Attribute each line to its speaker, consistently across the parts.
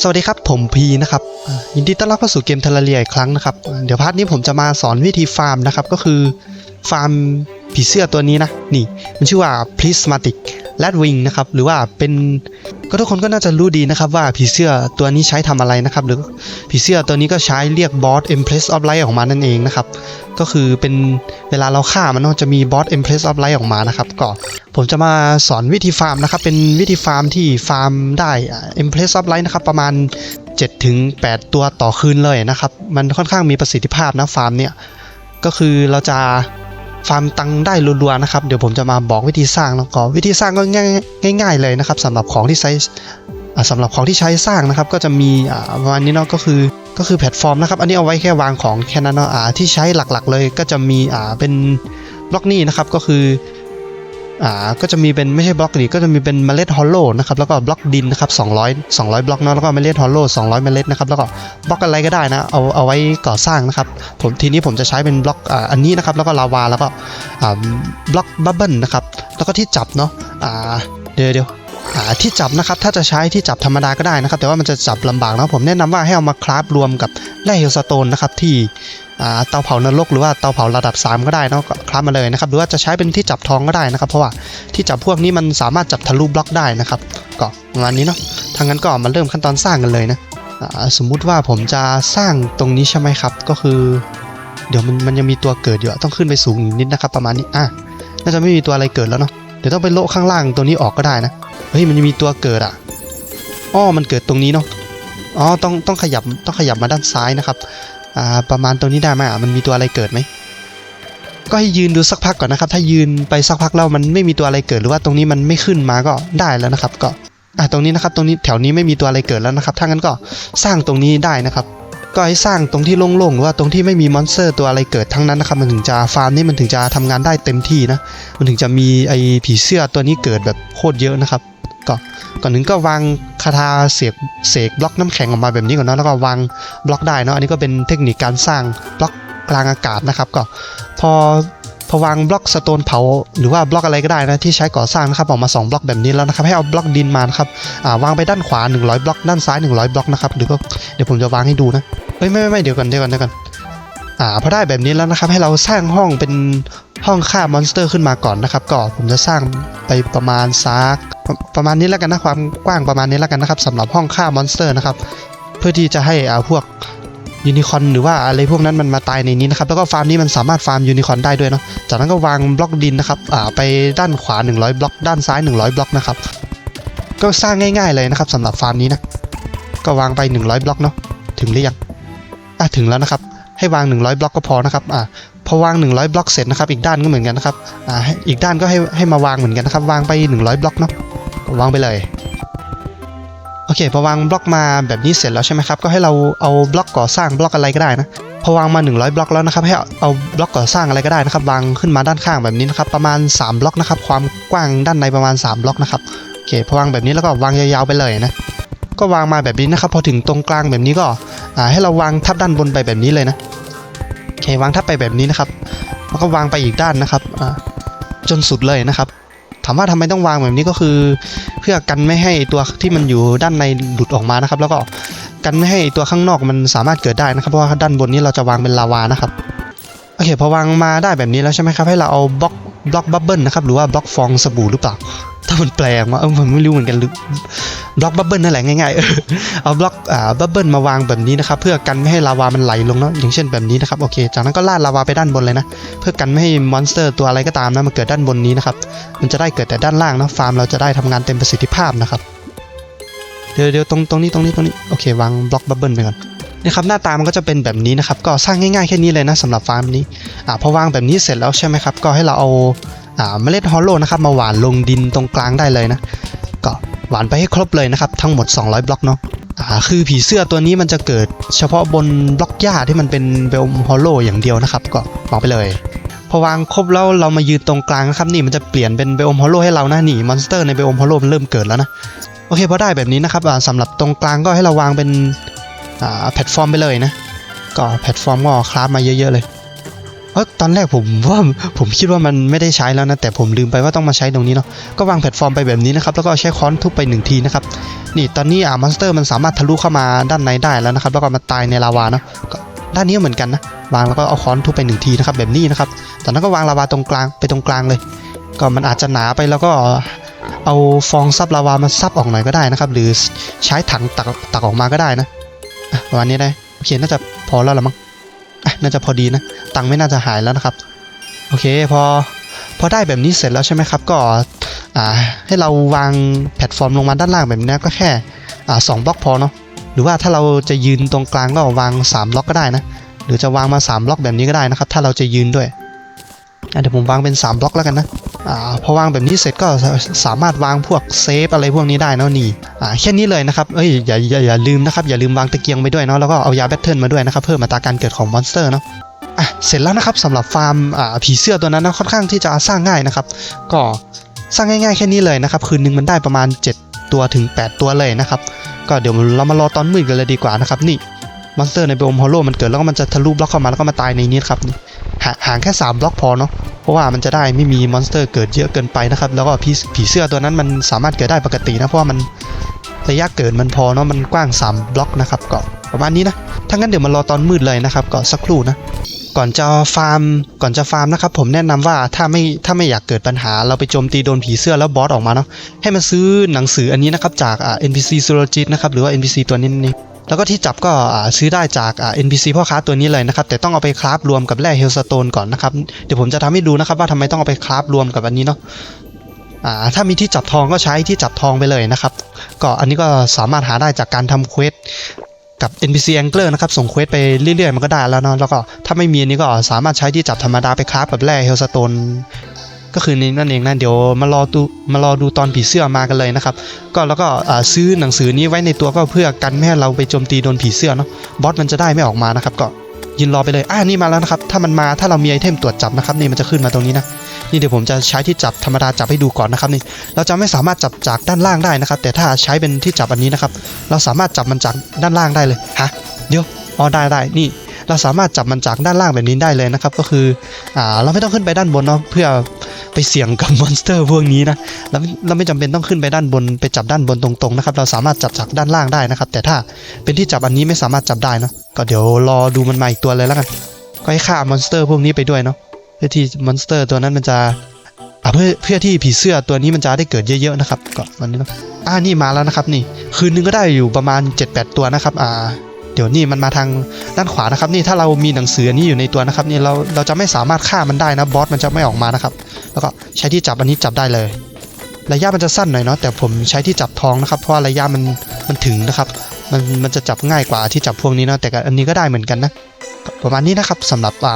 Speaker 1: สวัสดีครับผมพีนะครับยินดีต้อนรับเข้าสู่เกมเทเลเรียอีกครั้งนะครับ เดี๋ยวพาร์ทนี้ผมจะมาสอนวิธีฟาร์มนะครับ ก็คือฟาร์มผีเสื้อตัวนี้นะ นี่มันชื่อว่า prismatic latwing นะครับ หรือว่าเป็นก็ทุกคนก็น่าจะรู้ดีนะครับว่าผีเสื้อตัวนี้ใช้ทำอะไรนะครับ หรือผีเสื้อตัวนี้ก็ใช้เรียกบอส Empress of Light ออกมานั่นเองนะครับ ก็คือเป็นเวลาเราฆ่ามันจะมีบอส Empress of Light ออกมานะครับ ก็ ผมจะมาสอนวิธีฟาร์มนะครับ เป็นวิธีฟาร์มที่ฟาร์มได้อ่า Empress of Light นะครับ ประมาณ7ถึง8ตัวต่อคืนเลยนะครับ มันค่อนข้างมีประสิทธิภาพนะฟาร์มเนี่ย ก็คือเราจะฟาร์มตังได้รัวๆนะครับ เดี๋ยวผมจะมาบอกวิธีสร้างแล้วก็วิธีสร้างก็ง่ายๆเลยนะครับสำหรับของที่ใช้สำหรับของที่ใช้สร้างนะครับ ก็จะมีประมาณนี้เนาะก็คือก็คือแพลตฟอร์มนะครับ อันนี้เอาไว้แค่วางของแค่นั้นเนาะที่ใช้หลักๆ เลยก็จะมีเป็นบล็อกนี่นะครับก็คือ อ่าก็จะมีเป็นไม่ใช่บล็อกดิก็จะมีเป็นเมล็ดฮอลโลนะครับแล้วก็บล็อกดินนะครับ200 200 บล็อกเนาะแล้วก็เมล็ดฮอลโล200 เมล็ดนะครับแล้วก็บล็อกอะไรก็ได้นะเอาเอาไว้ก่อสร้างนะครับผมทีนี้ผมจะใช้เป็นบล็อกอ่าอันนี้นะครับแล้วก็ลาวาแล้วก็อ่าบล็อกบับเบิลนะครับแล้วก็ที่จับเนาะอ่าเดี๋ยวเดี๋ยว ที่จับนะครับถ้าจะใช้ที่จับธรรมดาก็ได้นะครับ แต่ว่ามันจะจับลำบากนะผมแนะนำว่าให้เอามาคราฟรวมกับแร่เฮลสโตนนะครับที่เตาเผานรกหรือว่าเตาเผาระดับ 3 ก็ได้นะคราฟมาเลยนะครับหรือว่าจะใช้เป็นที่จับทองก็ได้นะครับ เพราะว่าที่จับพวกนี้มันสามารถจับทะลุบล็อกได้นะครับก็ประมาณนี้เนาะทางนั้นก็มาเริ่มขั้นตอนสร้างกันเลยนะสมมุติว่าผมจะสร้างตรงนี้ใช่ไหมครับ ก็คือ เดี๋ยวมันมันยังมีตัวเกิดอยู่ต้องขึ้นไปสูงนิดนะครับ ประมาณนี้อะน่าจะไม่มีตัวอะไรเกิดแล้วเนาะเดี๋ยวต้องไปโละข้างล่างตัวนี้ออกก็ได้นะ เฮ้ยมันยังมีตัวเกิดอะอ้อมันเกิดตรงนี้เนาะอ๋อต้องต้องขยับต้องขยับมาด้านซ้ายนะครับอ่าประมาณตรงนี้ได้ไหมอะมันมีตัวอะไรเกิดไหมก็ให้ยืนดูสักพักก่อนนะครับ ถ้ายืนไปสักพักแล้วมันไม่มีตัวอะไรเกิดหรือว่าตรงนี้มันไม่ขึ้นมาก็ได้แล้วนะครับ ก็อะตรงนี้นะครับ ตรงนี้แถวนี้ไม่มีตัวอะไรเกิดแล้วนะครับ ถ้างั้นก็สร้างตรงนี้ได้นะครับก็ให้สร้างตรงที่โล่งๆหรือว่าตรงที่ไม่มีมอนสเตอร์ตัวอะไรเกิดทั้งนั้นนะครับ มันถึงจะฟาร์มนี่มันถึงจะทำงานได้เต็มที่นะ มันถึงจะมีไอผีเสื้อตัวนี้เกิดแบบโคตรเยอะนะครับ ก็ก่อนหนึ่งก็วางคาถาเสกเสกบล็อกน้ำแข็งออกมาแบบนี้ก่อนเนาะแล้วก็วางบล็อกได้เนาะอันนี้ก็เป็นเทคนิคการสร้างบล็อกกลางอากาศนะครับก็พอพอวางบล็อกสโตนเผาหรือว่าบล็อกอะไรก็ได้นะที่ใช้ก่อสร้างนะครับออกมาสองบล็อกแบบนี้แล้วนะครับให้เอาบล็อกดินมานะครับาวางไปด้านขวา 100 บล็อก ด้านซ้าย 100 บล็อกนะครับหรือก็เดี๋ยวผมจะวางให้ดูนะเฮ้ยไม่ไม่ไม่เดี๋ยวก่อนเดี๋ยวก่อนเดี๋ยวก่อนอ่าพอได้แบบนี้แล้วนะครับให้เราสร้างห้องเป็นห้องฆ่ามอนสเตอร์ขึ้นมาก่อนนะครับก็ผมจะสร้างไปประมาณซัก ประมาณนี้แล้วกันนะความกว้างประมาณนี้แล้วกันนะครับสำหรับห้องฆ่ามอนสเตอร์นะครับเพื่อที่จะให้อ่าพวกยูนิคอนหรือว่าอะไรพวกนั้นมันมาตายในนี้นะครับแล้วก็ฟาร์มนี้มันสามารถฟาร์มยูนิคอนได้ด้วยเนาะจากนั้นก็วางบล็อกดินนะครับอ่าไปด้านขวา 100 บล็อก ด้านซ้าย 100 บล็อกนะครับก็สร้างง่าย ๆเลยนะครับสำหรับฟาร์มนี้นะก็วางไป 100 บล็อกเนาะถึงหรือยังอะถึงแล้วนะครับให้วาง 100 บล็อกก็พอนะครับอะพอวาง 100 บล็อกเสร็จนะครับอีกด้านก็เหมือนกันนะครับอ่าอีกด้านก็ให้ให้มาวางเหมือนกันนะครับวางไป 100 บล็อกเนาะ วางไปเลย โอเคพอวางบล็อกมาแบบนี้เสร็จแล้วใช่ไหมครับ ก็ให้เราเอาบล็อกก่อสร้างบล็อกอะไรก็ได้นะพอวางมา 100 บล็อกแล้วนะครับให้เอาบล็อกก่อสร้างอะไรก็ได้นะครับวางขึ้นมาด้านข้างแบบนี้นะครับประมาณ 3 บล็อกนะครับความกว้างด้านในประมาณ 3 บล็อกนะครับโอเคพอวางแบบนี้แล้วก็วางยาวๆไปเลยนะก็วางมาแบบนี้นะครับพอถึงตรงกลางแบบนี้ก็ให้เราวางทับด้านบนไปแบบนี้เลยนะโอเควางทับไปแบบนี้นะครับแล้วก็วางไปอีกด้านนะครับจนสุดเลยนะครับ ถามว่าทำไมต้องวางแบบนี้ก็คือ เพื่อกันไม่ให้ตัวที่มันอยู่ด้านในหลุดออกมานะครับ แล้วก็กันไม่ให้ตัวข้างนอกมันสามารถเกิดได้นะครับ เพราะว่าด้านบนนี้เราจะวางเป็นลาวานะครับ โอเคพอวางมาได้แบบนี้แล้วใช่ไหมครับให้เราเอาบล็อกบล็อกบับเบิลนะครับหรือว่าบล็อกฟองสบู่หรือเปล่าถ้ามันแปลงมาเออผมไม่รู้เหมือนกันหรือบล็อกบับเบิลนั่นแหละง่ายๆเอาบล็อกอ่าบับเบิลมาวางแบบนี้นะครับเพื่อกันไม่ให้ลาวามันไหลลงเนาะอย่างเช่นแบบนี้นะครับโอเค จากนั้นก็ลาดลาวาไปด้านบนเลยนะเพื่อกันไม่ให้มอนสเตอร์ตัวอะไรก็ตามนะมันเกิดด้านบนนี้นะครับมันจะได้เกิดแต่ด้านล่างนะฟาร์มเราจะได้ทำงานเต็มประสิทธิภาพนะครับเดี๋ยวเดี๋ยวตรงตรงนี้ตรงนี้ตรงนี้โอเควางบล็อกบับเบิลไปก่อน นี่ครับหน้าตามันก็จะเป็นแบบนี้นะครับก็สร้างง่ายๆแค่นี้เลยนะสำหรับฟาร์มนี้อ่าพอวางแบบนี้เสร็จแล้วใช่ไหมครับก็ให้เราเอาอ่าเมล็ดฮอลโลนะครับมาหว่านลงดินตรงกลางได้เลยนะก็หวานไปให้ครบเลยนะครับทั้งหมด 200 บล็อกเนาะอ่าคือผีเสื้อตัวนี้มันจะเกิดเฉพาะบนบล็อกหญ้าที่มันเป็นเบลฮอลโลอย่างเดียวนะครับก็วางไปเลยพอวางครบแล้วเรามายืนตรงกลางนะครับนี่มันจะเปลี่ยนเป็นเบลฮอลโลให้เรานะนี่มอนสเตอร์ในเบลฮอลโลมันเริ่มเกิดแล้วนะโอเคพอได้แบบนี้นะครับสำหรับตรงกลางก็ให้เราวางเป็น แพลตฟอร์มไปเลยนะ ก็แพลตฟอร์มก็คราฟมาเยอะ ๆ เลยเออตอนแรกผมว่าผมคิดว่ามันไม่ได้ใช้แล้วนะแต่ผมลืมไปว่าต้องมาใช้ตรงนี้เนาะก็วางแพลตฟอร์มไปแบบนี้นะครับแล้วก็ใช้ค้อนทุบไปหนึ่งทีนะครับนี่ตอนนี้อ่ามอนสเตอร์มันสามารถทะลุเข้ามาด้านในได้แล้วนะครับแล้วก็มาตายในลาวาเนาะด้านนี้เหมือนกันนะวางแล้วก็เอาค้อนทุบไปหนึ่งทีนะครับแบบนี้นะครับจากนั้นก็วางลาวาตรงกลางไปตรงกลางเลย ก็มันอาจจะหนาไปแล้วก็เอาฟองซับลาวามาซับออกหน่อยก็ได้นะครับหรือใช้ถังตักตักออกมาก็ได้นะ ประมาณนี้ได้โอเคน่าจะพอแล้วละมั้งน่าจะพอดีนะ ตังค์ไม่น่าจะหายแล้วนะครับ โอเคพอพอได้แบบนี้เสร็จแล้วใช่ไหมครับ ก็อ่าให้เราวางแพลตฟอร์มลงมาด้านล่างแบบนี้ก็แค่อ่าสองบล็อกพอเนาะหรือว่าถ้าเราจะยืนตรงกลางก็วาง3บล็อกก็ได้นะหรือจะวางมา3บล็อกแบบนี้ก็ได้นะครับ ถ้าเราจะยืนด้วยเดี๋ยวผมวางเป็น3บล็อกแล้วกันนะ พอวางแบบนี้เสร็จก็สามารถวางพวกเซฟอะไรพวกนี้ได้เนอะนี่อ่าแค่นี้เลยนะครับเอ้ยอย่าอย่าอย่าลืมนะครับอย่าลืมวางตะเกียงไปด้วยเนาะแล้วก็เอายาแบตเทิลมาด้วยนะครับเพิ่มอัตราการเกิดของมอนสเตอร์เนาะอะเสร็จแล้วนะครับสำหรับฟาร์มอ่าผีเสื้อตัวนั้นนะค่อนข้างที่จะสร้างง่ายนะครับ ก็สร้างง่ายๆแค่นี้เลยนะครับคืนนึงมันได้ประมาณ 7 ตัวถึง 8 ตัวเลยนะครับก็เดี๋ยวเรามารอตอนมืดกันเลยดีกว่านะครับนี่มอนสเตอร์ในเบมฮอลโลมันเกิดแล้วก็มันจะทะลุบล็อกเข้ามาแล้วก็มาตายในนี้ครับนี่ ห่างแค่ 3 บล็อกพอเนาะเพราะว่ามันจะได้ไม่มีมอนสเตอร์เกิดเยอะเกินไปนะครับ แล้วก็ผีผีเสื้อตัวนั้นมันสามารถเกิดได้ปกตินะ เพราะว่ามันระยะเกิดมันพอเนาะมันกว้าง 3 บล็อกนะครับก็ประมาณนี้นะถ้างั้นเดี๋ยวมารอตอนมืดเลยนะครับก็สักครู่นะก่อนจะฟาร์มก่อนจะฟาร์มนะครับผมแนะนำว่าถ้าไม่ถ้าไม่อยากเกิดปัญหาเราไปโจมตีโดนผีเสื้อแล้วบอสออกมาเนาะให้มาซื้อหนังสืออันนี้นะครับจากอ่า NPC s u r o g i t นะครับหรือว่า NPC ตัวนี้นี่ แล้วก็ที่จับก็ซื้อได้จาก NPC พ่อค้าตัวนี้เลยนะครับ แต่ต้องเอาไปคราฟรวมกับแร่เฮลสโตนก่อนนะครับ เดี๋ยวผมจะทำให้ดูนะครับว่าทำไมต้องเอาไปคราฟรวมกับอันนี้เนาะถ้ามีที่จับทองก็ใช้ที่จับทองไปเลยนะครับ ก็อันนี้ก็สามารถหาได้จากการทำเควสกับ NPC Angler นะครับ ส่งเควสไปเรื่อยๆ มันก็ได้แล้วเนาะแล้วก็ถ้าไม่มีอันนี้ก็สามารถใช้ที่จับธรรมดาไปคราฟกับแร่เฮลสโตน ก็คือนี้นั่นเองนะเดี๋ยวมารอดูมารอดูตอนผีเสื้อมากันเลยนะครับ ก็แล้วก็ซื้อหนังสือนี้ไว้ในตัวก็เพื่อกันไม่ให้เราไปโจมตีโดนผีเสื้อเนาะบอสมันจะได้ไม่ออกมานะครับก็ยืนรอไปเลย อ่านี่มาแล้วนะครับ ถ้ามันมา ถ้าเรามีไอเทมตรวจจับนะครับนี่มันจะขึ้นมาตรงนี้นะ นี่เดี๋ยวผมจะใช้ที่จับธรรมดาจับให้ดูก่อนนะครับนี่ เราจะไม่สามารถจับจากด้านล่างได้นะครับ แต่ถ้าใช้เป็นที่จับอันนี้นะครับ เราสามารถจับมันจากด้านล่างได้เลย ฮะ เดี๋ยว อ๋อได้ได้ นี่ เราสามารถจับมันจากด้านล่างแบบนี้ได้เลยนะครับ ก็คือ อ่า เราไม่ต้องขึ้นไปด้านบนเนาะ เพื่อ ไปเสี่ยงกับมอนสเตอร์พวกนี้นะเราเราไม่จำเป็นต้องขึ้นไปด้านบนไปจับด้านบนตรงๆนะครับ เราสามารถจับจากด้านล่างได้นะครับ แต่ถ้าเป็นที่จับอันนี้ไม่สามารถจับได้เนาะก็เดี๋ยวรอดูมันมาอีกตัวเลยแล้วกัน ก็ให้ฆ่ามอนสเตอร์พวกนี้ไปด้วยเนาะเพื่อที่มอนสเตอร์ตัวนั้นมันจะเพื่อเพื่อที่ผีเสื้อตัวนี้มันจะได้เกิดเยอะๆนะครับก็วันนี้เนาะอ่านี่มาแล้วนะครับนี่ คืนนึงก็ได้อยู่ประมาณ 7-8 ตัวนะครับ อ่า เดี๋ยวนี่มันมาทางด้านขวานะครับ นี่ถ้าเรามีหนังสือนี้อยู่ในตัวนะครับนี่เราเราจะไม่สามารถฆ่ามันได้นะบอสมันจะไม่ออกมานะครับ แล้วก็ใช้ที่จับอันนี้จับได้เลย ระยะมันจะสั้นหน่อยเนาะแต่ผมใช้ที่จับทองนะครับ เพราะว่าระยะมันมันถึงนะครับ มันมันจะจับง่ายกว่าที่จับพวกนี้เนาะแต่อันนี้ก็ได้เหมือนกันนะประมาณนี้นะครับสำหรับอ่า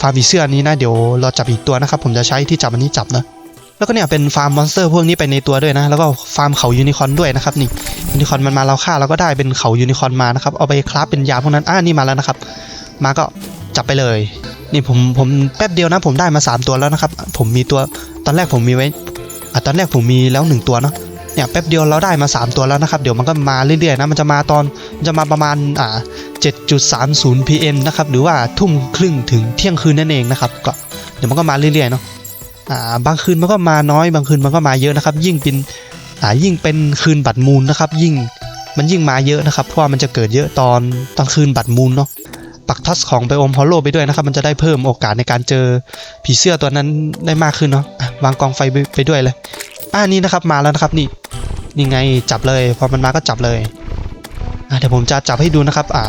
Speaker 1: ฟาร์มผีเสื้ออันนี้นะเดี๋ยวเราจับอีกตัวนะครับ ผมจะใช้ที่จับอันนี้จับนะ แล้วก็เนี่ยเป็นฟาร์มมอนสเตอร์พวกนี้ไปในตัวด้วยนะ แล้วก็ฟาร์มเขายูนิคอนด้วยนะครับนี่ยูนิคอนมันมาเราฆ่าเราก็ได้เป็นเขายูนิคอนมานะครับเอาไปคราฟเป็นยาพวกนั้นอ่านี่มาแล้วนะครับ มาก็จับไปเลย นี่ผมผมแป๊บเดียวนะผมได้มา 3 ตัวแล้วนะครับ ผมมีตัวตอนแรกผมมีไว้อะตอนแรกผมมีแล้ว 1 ตัวเนาะเนี่ยแป๊บเดียวเราได้มา 3 ตัวแล้วนะครับ เดี๋ยวมันก็มาเรื่อยๆนะมันจะมาตอนมันจะมาประมาณอ่า7.30 pm นะครับหรือว่าทุ่มครึ่งถึงเที่ยงคืนนั่นเองนะครับก็เดี๋ยวมันก็มาเรื่อยๆเนาะ อ่าบางคืนมันก็มาน้อยบางคืนมันก็มาเยอะนะครับ ยิ่งเป็นอ่ายิ่งเป็นคืนบัตรมูลนะครับ ยิ่งมันยิ่งมาเยอะนะครับ เพราะว่ามันจะเกิดเยอะตอนตอนคืนบัตรมูลเนาะปักทัสของไปอมพอลโลไปด้วยนะครับ มันจะได้เพิ่มโอกาสในการเจอผีเสื้อตัวนั้นได้มากขึ้นเนาะวางกองไฟไปด้วยเลยอ่านี่นะครับมาแล้วนะครับนี่นี่ไงจับเลยพอมันมาก็จับเลยเดี๋ยวผมจะจับให้ดูนะครับ อ่า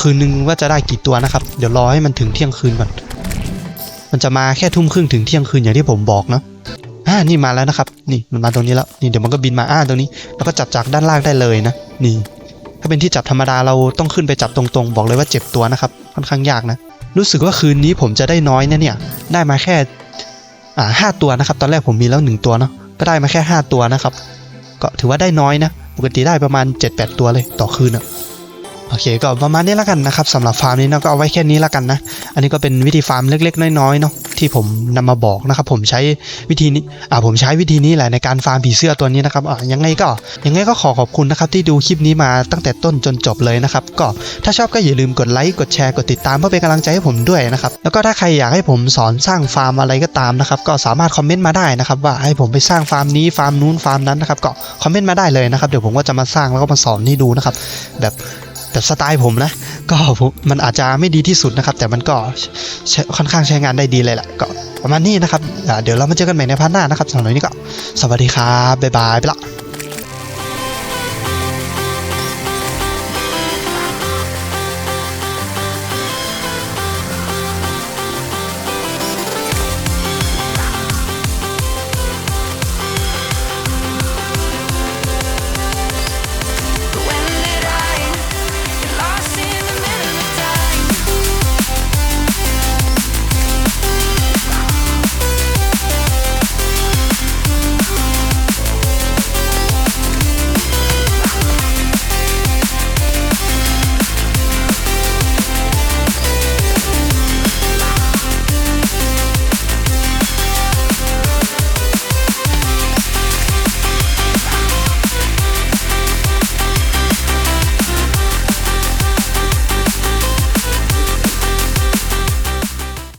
Speaker 1: คืนนึงว่าจะได้กี่ตัวนะครับ เดี๋ยวรอให้มันถึงเที่ยงคืนก่อน มันจะมาแค่ทุ่มครึ่งถึงเที่ยงคืนอย่างที่ผมบอกเนาะอ่านี่มาแล้วนะครับ นี่มันมาตรงนี้แล้วนี่เดี๋ยวมันก็บินมาอ่าตรงนี้ แล้วก็จับจากด้านล่างได้เลยนะนี่ ถ้าเป็นที่จับธรรมดาเราต้องขึ้นไปจับตรงๆ บอกเลยว่าเจ็บตัวนะครับค่อนข้างยากนะ รู้สึกว่าคืนนี้ผมจะได้น้อยนะเนี่ยได้มาแค่อ่าห้าตัวนะครับ ตอนแรกผมมีแล้วหนึ่งตัวเนาะก็ได้มาแค่ห้าตัวนะครับ ก็ถือว่าได้น้อยนะ ปกติได้ประมาณ 7-8 ตัวเลยต่อคืนอะ โอเคก็ประมาณนี้แล้วกันนะครับสำหรับฟาร์มนี้เนาะก็เอาไว้แค่นี้แล้วกันนะ อันนี้ก็เป็นวิธีฟาร์มเล็ก ๆ น้อยๆเนาะที่ผมนำมาบอกนะครับผมใช้วิธีนี้อ่าผมใช้วิธีนี้แหละในการฟาร์มผีเสื้อตัวนี้นะครับอ่ายังไงก็ยังไงก็ขอขอบคุณนะครับที่ดูคลิปนี้มาตั้งแต่ต้นจนจบเลยนะครับก็ถ้าชอบก็อย่าลืมกดไลค์กดแชร์กดติดตามเพื่อเป็นกำลังใจให้ผมด้วยนะครับแล้วก็ถ้าใครอยากให้ผมสอนสร้างฟาร์มอะไรก็ตามนะครับก็สามารถคอมเมนต์มาได้นะครับว่าให้ผมไปสร้างฟาร์มนี้ฟาร์มนู้นฟาร์มนั้นนะครับก็คอมเมนต์มาได้เลยนะครับเดี๋ยวผมก็จะมาสร้างแล้วก็มาสอนให้ดูนะครับแบบ แต่สไตล์ผมนะ ก็มันอาจจะไม่ดีที่สุดนะครับ แต่มันก็ค่อนข้างใช้งานได้ดีเลยแหละก็ประมาณนี้นะครับเดี๋ยวเรามาเจอกันใหม่ในพาร์ทหน้านะครับสำหรับวันนี้ก็สวัสดีครับบ๊ายบายไปละ